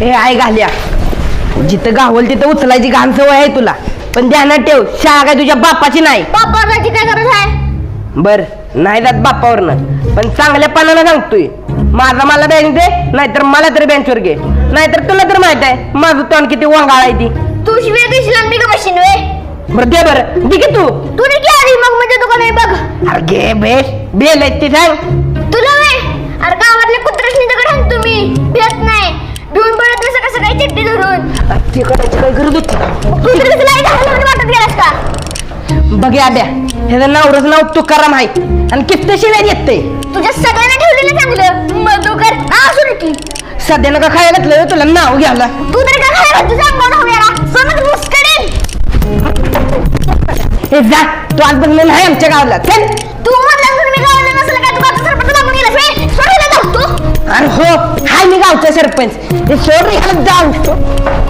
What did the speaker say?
हे आहे घाल्या. जिथं गावल तिथं उचलायची घाण सवय आहे तुला. पण ध्यानात ठेव शाळा काय तुझ्या बापाची नाही. बापाची काय गरज आहे? बर नाही जात बापावरनं. पण चांगल्या पानानं सांगतोय. माझा मला बँक दे नाहीतर मला तरी बेंचवर घे. नाहीतर तुला तर माहीत आहे माझं तोंड किती वांगाळ आहे ती. तू शिवे देशील आणि मी का वे? बरं दे बरं. दे की तू. तू नाही आली मग म्हणजे बघ. अरे घे बेस. बेल आहे ती सांग. ते करायची काय गरज होती. कुत्र तुला घालून वाटत गेलास का? बघ्या द्या ह्याचं नावरच नाव तुकाराम आहे आणि किती शिव्या येते तुझ्या सगळ्यांना ठेवलेलं चांगलं. मधुकर की. सध्या नका खायला घातलं तुला नाव घ्यायला. तू तर का खायला सोनच मुस्कडेन हे जा. तू आज बघ नाही आमच्या गावाला. चल. तू म्हणला मी गावाला नसलं काय? तू सरपंच लागून गेलास वे सोडायला जाऊ तू अरे हो हाय मी गावचा सरपंच. हे सोड रे ह्याला जाऊ